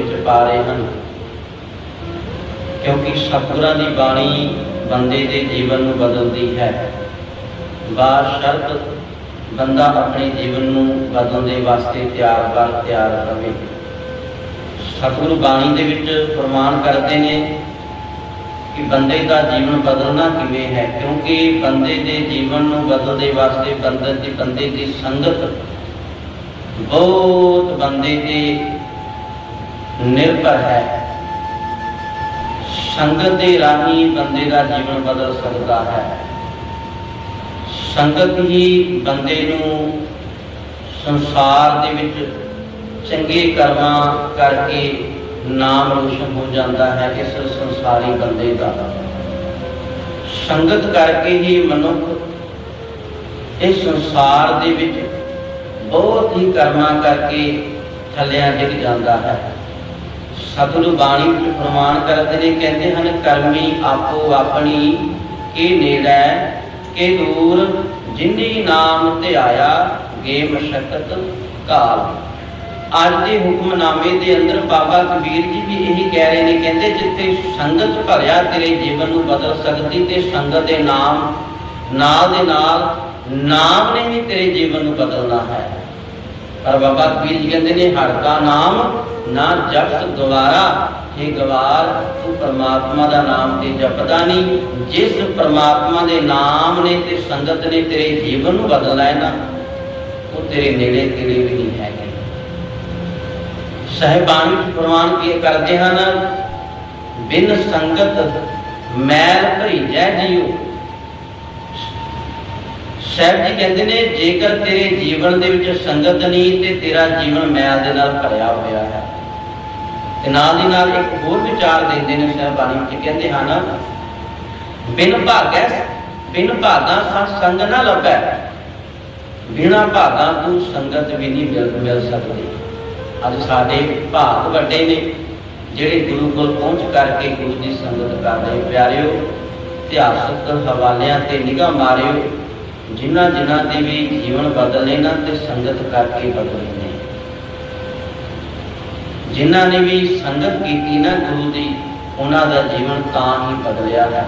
ਵਿੱਚ ਪਾ ਰਹੇ ਹਨ। ਕਿਉਂਕਿ ਸਤਿਗੁਰਾਂ ਦੀ ਬਾਣੀ ਬੰਦੇ ਦੇ ਜੀਵਨ ਨੂੰ ਬਦਲਦੀ ਹੈ। ਬਾਰ ਸ਼ਰਤ ਬੰਦਾ ਆਪਣੇ ਜੀਵਨ ਨੂੰ ਬਦਲਣ ਦੇ ਵਾਸਤੇ ਤਿਆਰ ਬਰ ਤਿਆਰ ਰਵੇ। ਸਤਿਗੁਰੂ ਬਾਣੀ ਦੇ ਵਿੱਚ ਪ੍ਰਮਾਣ ਕਰਦੇ ਨੇ ਕਿ ਬੰਦੇ ਦਾ ਜੀਵਨ ਬਦਲਣਾ ਕਿਵੇਂ ਹੈ, ਕਿਉਂਕਿ ਬੰਦੇ ਦੇ ਜੀਵਨ ਨੂੰ ਬਦਲਦੇ ਵਾਸਤੇ ਬੰਦੇ ਦੀ ਬੰਦੇ ਦੀ ਸੰਗਤ ਬਹੁਤ ਬੰਦੇ ਤੇ ਨਿਰਭਰ ਹੈ। ਸੰਗਤ ਦੇ ਰਾਹੀਂ ਬੰਦੇ ਦਾ ਜੀਵਨ ਬਦਲ ਸਕਦਾ ਹੈ। ਸੰਗਤ ਹੀ ਬੰਦੇ ਨੂੰ ਸੰਸਾਰ ਦੇ ਵਿੱਚ ਚੰਗੇ ਕਰਮਾਂ ਕਰਕੇ ਨਾਮ ਰੋਸ਼ਨ ਹੋ ਜਾਂਦਾ ਹੈ ਇਸ ਸੰਸਾਰੀ ਬੰਦੇ ਦਾ। ਸੰਗਤ ਕਰਕੇ ਹੀ ਮਨੁੱਖ ਇਸ ਸੰਸਾਰ ਦੇ ਵਿੱਚ ਬਹੁਤ ਹੀ ਕਰਮਾਂ ਕਰਕੇ ਥੱਲਿਆਂ ਡਿੱਗ ਜਾਂਦਾ ਹੈ। ਸਤਿਗੁਰੂ ਬਾਣੀ ਵਿੱਚ ਪ੍ਰਮਾਣ ਕਰਦੇ ਨੇ, ਕਹਿੰਦੇ ਹਨ, ਕਰਮੀ ਆਪੋ ਆਪਣੀ, ਕੀ ਨੇੜੈ, ਕੇ ਦੂਰ, ਜਿਨੀ ਨਾਮ ਧਿਆਇਆ ਗੇ ਮਸ਼ਕਤ ਕਾਲ। ਅੱਜ ਦੇ ਹੁਕਮਨਾਮੇ ਦੇ ਅੰਦਰ ਬਾਬਾ ਕਬੀਰ ਜੀ ਵੀ ਇਹੀ ਕਹਿ ਰਹੇ ਨੇ, ਕਹਿੰਦੇ, ਜਿੱਥੇ ਸੰਗਤ ਭਰਿਆ ਤੇਰੇ ਜੀਵਨ ਨੂੰ ਬਦਲ ਸਕਦੀ, ਤੇ ਸੰਗਤ ਦੇ ਨਾਮ, ਨਾਲ ਦੇ ਨਾਲ, ਨਾਮ ਨੇ ਵੀ ਤੇਰੇ ਜੀਵਨ ਨੂੰ ਬਦਲਣਾ ਹੈ। ਪਰ ਬਾਬਾ ਕਬੀਰ ਜੀ ਕਹਿੰਦੇ ਨੇ, ਹਰ ਕਾ ਨਾਮ ਨਾ ਜਪਤ ਦੁਆਰਾ ਇਹ ਗਵਾਰ, ਤੂੰ ਪਰਮਾਤਮਾ ਦਾ ਨਾਮ ਤੇ ਜਪਦਾ ਨਹੀਂ। ਜਿਸ ਪਰਮਾਤਮਾ ਦੇ ਨਾਮ ਨੇ ਤੇ ਸੰਗਤ ਨੇ ਤੇਰੇ ਜੀਵਨ ਨੂੰ ਬਦਲਣਾ ਹੈ ਨਾ ਉਹ ਤੇਰੇ ਨੇੜੇ ਤੇੜੇ ਵੀ ਨਹੀਂ ਹੈਗੇ। ਸਹਿਬਾਨੀ ਵਿੱਚ ਪ੍ਰਮਾਣ ਕੀ ਕਰਦੇ ਹਨ? ਬਿਨ ਸੰਗਤ ਮੈਲ ਭਰੀਜੈ ਜੀਉ ਸਾਹਿਬ ਜੀ ਕਹਿੰਦੇ ਨੇ, ਜੇਕਰ ਤੇਰੇ ਜੀਵਨ ਦੇ ਵਿੱਚ ਸੰਗਤ ਨਹੀਂ, ਤੇ ਤੇਰਾ ਜੀਵਨ ਮੈਲ ਦੇ ਨਾਲ ਭਰਿਆ ਹੋਇਆ ਹੈ। ਤੇ ਨਾਲ ਦੀ ਨਾਲ ਇੱਕ ਹੋਰ ਵਿਚਾਰ ਦਿੰਦੇ ਨੇ ਸਹਿਬਾਨੀ ਵਿੱਚ, ਕਹਿੰਦੇ ਹਨ, ਬਿਨ ਭਾਗੈ, ਬਿਨ ਭਾਗਾ ਸਤ ਸੰਗ ਨਾ ਲੱਭੈ। ਬਿਨਾ ਭਾਗਾ ਤੂੰ ਸੰਗਤ ਵੀ ਨਹੀਂ ਮਿਲ ਮਿਲ ਸਕਦੀ। ਅੱਜ ਸਾਡੇ ਭਾਗ ਵੱਡੇ ਨੇ, ਜਿਹੜੇ ਗੁਰੂ ਕੋਲ ਪਹੁੰਚ ਕਰਕੇ ਗੁਰੂ ਦੀ ਸੰਗਤ ਕਰਦੇ ਪਿਆਰਿਓ, ਇਤਿਹਾਸਕ ਹਵਾਲਿਆਂ ਤੇ ਨਿਗਾਹ ਮਾਰਿਓ ਜਿਨ੍ਹਾਂ ਜਿਨ੍ਹਾਂ ਦੇ ਵੀ ਜੀਵਨ ਬਦਲੇ ਨਾ ਤੇ ਸੰਗਤ ਕਰਕੇ ਬਦਲੇ ਨੇ ਜਿਨ੍ਹਾਂ ਨੇ ਵੀ ਸੰਗਤ ਕੀਤੀ ਨਾ ਗੁਰੂ ਦੀ, ਉਹਨਾਂ ਦਾ ਜੀਵਨ ਤਾਂ ਹੀ ਬਦਲਿਆ ਹੈ।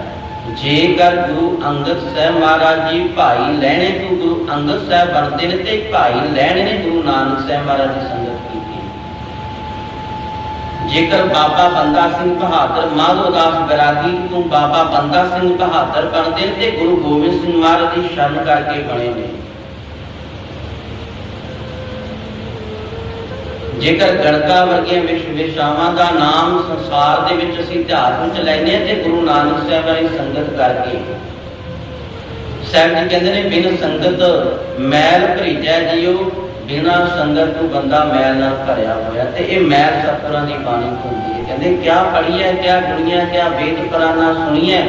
ਜੇਕਰ ਗੁਰੂ ਅੰਗਦ ਸਾਹਿਬ ਮਹਾਰਾਜ ਜੀ ਭਾਈ ਲੈਣੇ, ਤੋਂ ਗੁਰੂ ਅੰਗਦ ਸਾਹਿਬ ਬਣਦੇ ਨੇ ਤੇ ਭਾਈ ਲੈਣੇ ਨੇ ਗੁਰੂ ਨਾਨਕ ਸਾਹਿਬ ਮਹਾਰਾਜ ਦੀ ਸੰਗਤ। ਜੇਕਰ ਬਾਬਾ ਬੰਦਾ ਸਿੰਘ ਬਹਾਦਰ ਮਾਧੋ ਦਾਸ ਬਰਾਗੀ ਤੋਂ ਬਾਬਾ ਬੰਦਾ ਸਿੰਘ ਬਹਾਦਰ ਬਣਦੇ ਤੇ ਗੁਰੂ ਗੋਬਿੰਦ ਸਿੰਘ ਮਹਾਰਾਜ ਦੀ ਸ਼ਰਨ ਕਰਕੇ ਬਣੇ ਨੇ। ਜੇਕਰ ਗੜਕਾ ਵਰਗੀਆਂ ਵਿਸ਼ ਵਿਸ਼ਾਵਾਂ ਦਾ ਨਾਮ ਸੰਸਾਰ ਦੇ ਵਿੱਚ ਅਸੀਂ ਇਤਿਹਾਸ ਵਿੱਚ ਲੈਨੇ ਤੇ ਗੁਰੂ ਨਾਨਕ ਸਾਹਿਬ ਵਾਲੀ ਸੰਗਤ ਕਰਕੇ। ਸਾਹਿਬ ਜੀ ਕਹਿੰਦੇ ਨੇ, ਬਿਨ ਸੰਗਤ ਮੈਲ ਭਰੀਜੈ ਜੀਓ ਬਿਨਾ ਸੰਗਤ ਨੂੰ ਬੰਦਾ ਮੈਲ ਨਾਲ ਭਰਿਆ ਹੋਇਆ ਤੇ ਇਹ ਮੈਲ ਸਤਿਗੁਰਾਂ ਦੀ ਬਾਣੀ ਹੁੰਦੀ ਹੈ। ਕਹਿੰਦੇ, ਕਿਆ ਪੜੀਐ ਕਿਆ ਗੁਣੀਐ ਕਿਆ ਵੇਦ ਪੁਰਾਨਾ ਸੁਣੀਐ?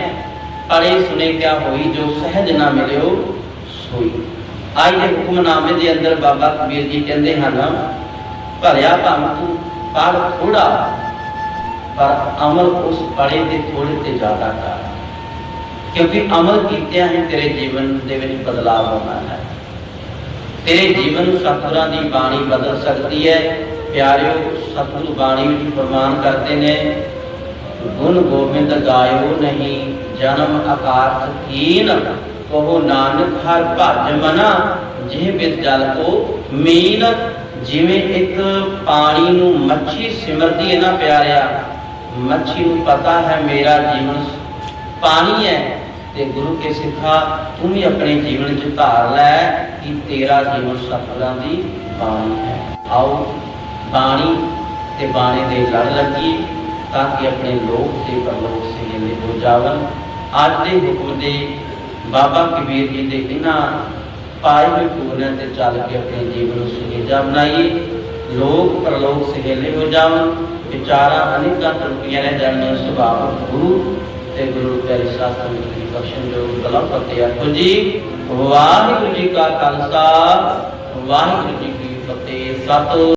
ਪੜੇ ਸੁਨੇ ਕਿਆ ਹੋਈ ਜੋ ਸਹਿਜ ਨਾ ਮਿਲਿਓ ਸੋਈ। ਅੱਜ ਦੇ ਹੁਕਮਨਾਮੇ ਦੇ ਅੰਦਰ ਬਾਬਾ ਕਬੀਰ ਜੀ ਕਹਿੰਦੇ ਹਨ, ਭਰਿਆ ਭੰਗ ਤੂੰ, ਪੜ ਥੋੜਾ ਪਰ ਅਮਲ ਉਸ ਪੜੇ ਦੇ ਥੋੜੇ ਤੇ ਜ਼ਿਆਦਾ ਕਰ। ਕਿਉਂਕਿ ਅਮਲ ਕੀਤਿਆਂ ਹੀ ਤੇਰੇ ਜੀਵਨ ਦੇ ਵਿੱਚ ਬਦਲਾਅ ਹੋਣਾ ਹੈ। ਤੇਰੇ ਜੀਵਨ ਨੂੰ ਸਤਿਗੁਰਾਂ ਦੀ ਬਾਣੀ ਬਦਲ ਸਕਦੀ ਹੈ। ਪਿਆਰਿਓ, ਸਤਿਗੁਰੂ ਬਾਣੀ ਵਿੱਚ ਪ੍ਰਮਾਣ ਕਰਦੇ ਨੇ, ਗੁਣ ਗੋਬਿੰਦ ਗਾਇਓ ਨਹੀਂ, ਜਨਮ ਆਕਾਰਤ ਕੀਨ, ਕਹੋ ਨਾਨਕ ਹਰ ਭਜ ਮਨਾ, ਜਿਹ ਬਿਦ ਜਲ ਕੋ ਮੀਨ, ਜਿਵੇਂ ਇੱਕ ਪਾਣੀ ਨੂੰ ਮੱਛੀ ਸਿਮਰਦੀ ਹੈ ਨਾ ਪਿਆਰਿਆ। ਮੱਛੀ ਨੂੰ ਪਤਾ ਹੈ ਮੇਰਾ ਜੀਵਨ ਪਾਣੀ ਹੈ ਤੇ ਗੁਰੂ ਕੇ ਸਿੱਖਾ, ਤੂੰ ਵੀ ਆਪਣੇ ਜੀਵਨ ਚ ਧਾਰ ਲੈ ਕਿ ਤੇਰਾ ਜੀਵਨ ਸਫਲਾਂ ਦੀ ਬਾਣੀ ਹੈ। ਆਓ ਬਾਣੀ ਤੇ ਬਾਣੀ ਦੇ ਲੜ ਲੱਗੀ ਤਾਂ ਕਿ ਆਪਣੇ ਲੋਕ ਤੇ ਪਰਲੋਕ ਸਿਹਲੇ ਹੋ ਜਾਵਨ ਅੱਜ ਦੇ ਹੁਕਮ ਦੇ ਬਾਬਾ ਕਬੀਰ ਜੀ ਦੇ ਇਹਨਾਂ ਪਾਏ ਹੋਏ ਪੂਰਿਆਂ ਤੇ ਚੱਲ ਕੇ ਆਪਣੇ ਜੀਵਨ ਨੂੰ ਸੁਹੇਜਾ ਬਣਾਈਏ। ਲੋਕ ਪਰਲੋਕ ਸਹੇਲੇ ਹੋ ਜਾਵਨ ਵਿਚਾਰਾਂ ਅਨੇਕਾਂ ਤਰੁਕੀਆਂ ਰਹਿ ਜਾਣੀਆਂ ਸੁਭਾਵ ਗੁਰੂ ਤੇ ਗੁਰੂ ਪਿਆਰੇ ਸ਼ਾਸਤਰ ਦੀ ਬਖਸ਼ਣ ਜੋ ਕਲਾ ਫਤਿਹ ਆਖੋ ਜੀ, ਵਾਹਿਗੁਰੂ ਜੀ ਕਾ ਖਾਲਸਾ, ਵਾਹਿਗੁਰੂ ਜੀ ਕੀ ਫਤਿਹ। ਸਤਿ